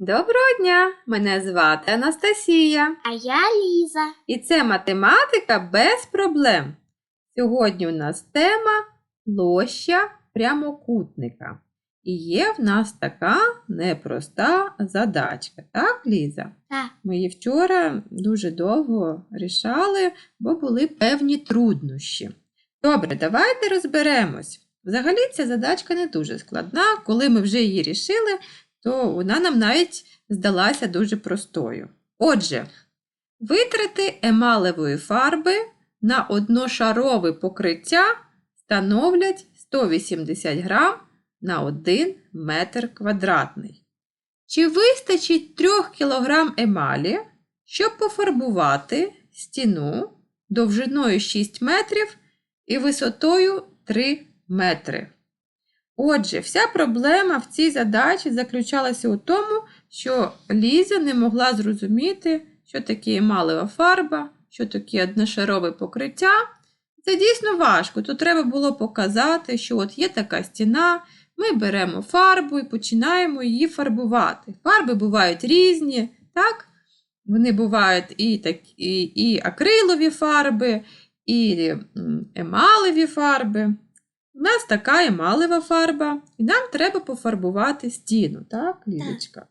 Доброго дня! Мене звати Анастасія. А я Ліза. І це математика без проблем. Сьогодні у нас тема площа прямокутника. І є в нас така непроста задачка. Так, Ліза? Так. Ми її вчора дуже довго рішали, бо були певні труднощі. Добре, давайте розберемось. Взагалі ця задачка не дуже складна. Коли ми вже її рішили, то вона нам навіть здалася дуже простою. Отже, витрати емалевої фарби на одношарове покриття становлять 180 грам на 1 метр квадратний. Чи вистачить 3 кг емалі, щоб пофарбувати стіну довжиною 6 метрів і висотою 3 метри? Отже, вся проблема в цій задачі заключалася у тому, що Ліза не могла зрозуміти, що таке емалева фарба, що таке одношарове покриття. Це дійсно важко. Тут треба було показати, що от є така стіна, ми беремо фарбу і починаємо її фарбувати. Фарби бувають різні, так? Вони бувають і, так, і, і акрилові фарби, і емалеві фарби. У нас така емалева фарба, і нам треба пофарбувати стіну, так, Лізочка?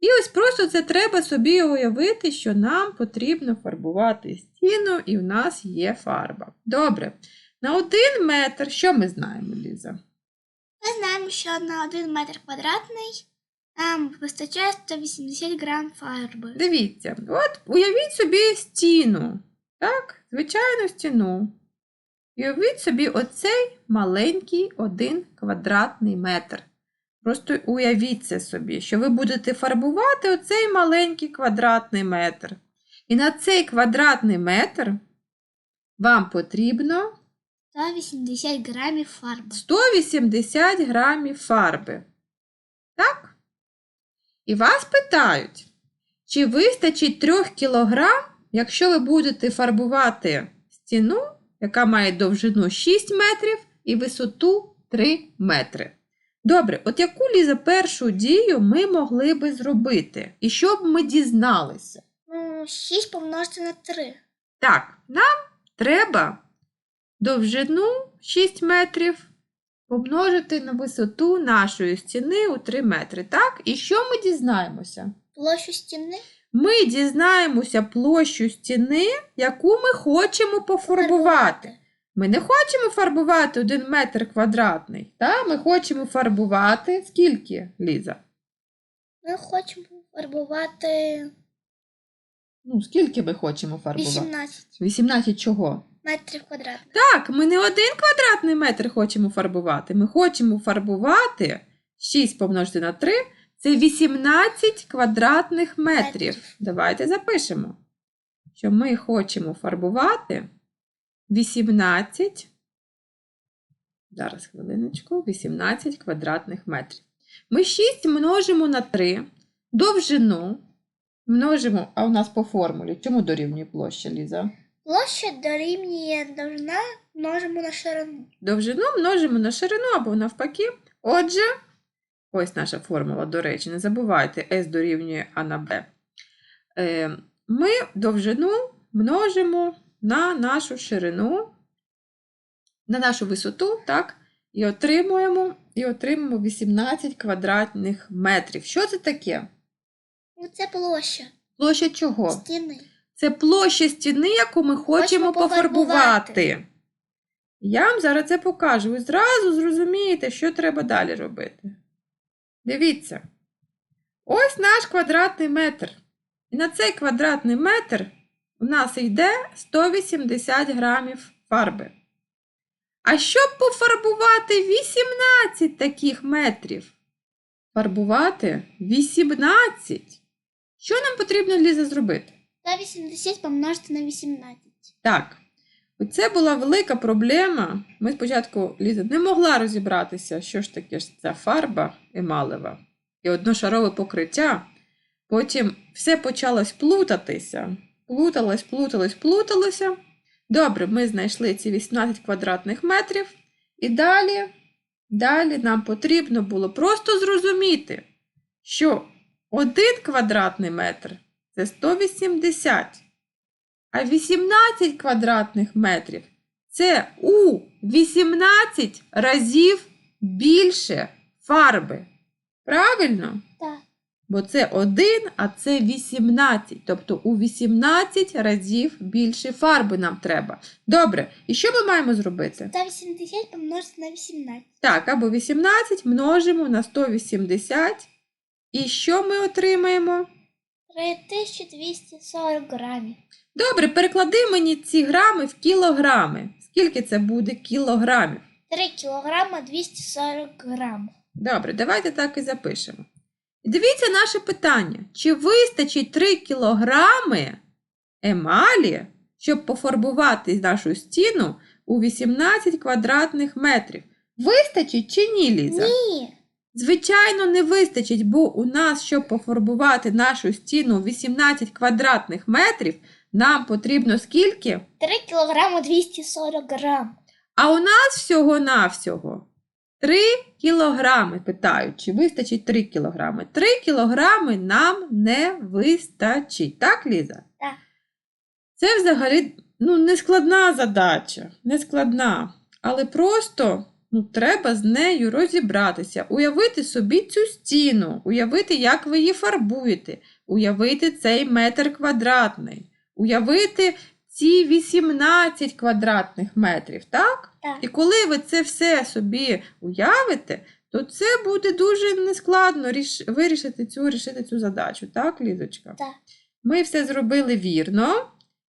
І ось просто це треба собі уявити, що нам потрібно фарбувати стіну, і в нас є фарба. Добре. На один метр, що ми знаємо, Ліза? Ми знаємо, що на 1 метр квадратний нам вистачає 180 грам фарби. Дивіться, от уявіть собі стіну, так, звичайну стіну. І уявіть собі оцей маленький один квадратний метр. Просто уявіть це собі, що ви будете фарбувати оцей маленький квадратний метр. І на цей квадратний метр вам потрібно 180 грамів фарби. 180 грамів фарби. Так? І вас питають, чи вистачить 3 кілограм, якщо ви будете фарбувати стіну, яка має довжину 6 метрів і висоту 3 метри. Добре, от яку Ліза першу дію ми могли би зробити? І що б ми дізналися? Ну, 6 помножити на 3. Так, нам треба довжину 6 метрів помножити на висоту нашої стіни у 3 метри. Так? І що ми дізнаємося? Площу стіни Ми дізнаємося площу стіни, яку ми хочемо пофарбувати. Ми не хочемо фарбувати 1 метр квадратний. Та? Ми хочемо фарбувати скільки, Ліза? Ми хочемо фарбувати Ну, скільки ми хочемо фарбувати? 18 18 чого? метрів квадратних. Так, ми не один квадратний метр хочемо фарбувати. Ми хочемо фарбувати 6 помножити на 3 це 18 квадратних метрів. Давайте запишемо, що ми хочемо фарбувати 18. Зараз хвилиночку, 18 квадратних метрів. Ми 6 множимо на 3, довжину множимо, а у нас по формулі. Чому дорівнює площа, Ліза? Площа дорівнює довжина множимо на ширину. Довжину множимо на ширину або навпаки. Отже, ось наша формула, до речі, не забувайте, S дорівнює А на Б. Е, Ми довжину множимо на нашу ширину, на нашу висоту, так? І отримуємо, і отримуємо 18 квадратних метрів. Що це таке? Ну, це площа Площа чого? стіни. Це площа стіни, яку ми хочемо Хочемо пофарбувати. пофарбувати. Я вам зараз це покажу. Ви зразу зрозумієте, що треба далі робити. Дивіться. Ось наш квадратний метр. І на цей квадратний метр у нас йде 180 грамів фарби. А щоб пофарбувати 18 таких метрів, фарбувати 18. Що нам потрібно, Ліза, зробити? 180 помножити на 18. Так, це була велика проблема. Ми спочатку Ліза не могла розібратися, що ж таке ж ця фарба емалева і одношарове покриття. Потім все почалось плутатися. Плуталось, плуталось, плуталося. Добре, ми знайшли ці 18 квадратних метрів. І далі, далі нам потрібно було просто зрозуміти, що 1 квадратний метр це 180. А 18 квадратних метрів це у 18 разів більше фарби. Правильно? Так. Бо це 1, а це 18. Тобто у 18 разів більше фарби нам треба. Добре, і що ми маємо зробити? 180 помножити на 18. Так, або 18 множимо на 180. І що ми отримаємо? 3240 грамів. Добре, переклади мені ці грами в кілограми. Скільки це буде кілограмів? 3 кілограма 240 грам. Добре, давайте так і запишемо. Дивіться наше питання: чи вистачить 3 кілограми емалі, щоб пофарбувати нашу стіну у 18 квадратних метрів? Вистачить чи ні, Ліза? Ні. Звичайно, не вистачить, бо у нас, щоб пофарбувати нашу стіну 18 квадратних метрів, нам потрібно скільки? 3 кілограма 240 грам. А у нас всього-навсього 3 кілограми. Питають, чи вистачить 3 кілограми. 3 кілограми нам не вистачить. Так, Ліза? Так. Це взагалі ну, не складна задача, не складна. Але просто ну, треба з нею розібратися, уявити собі цю стіну, уявити, як ви її фарбуєте, уявити цей метр квадратний, уявити ці 18 квадратних метрів, так? Так. І коли ви це все собі уявите, то це буде дуже нескладно ріш... вирішити цю, рішити цю задачу, так, Лізочка? Так. Ми все зробили вірно.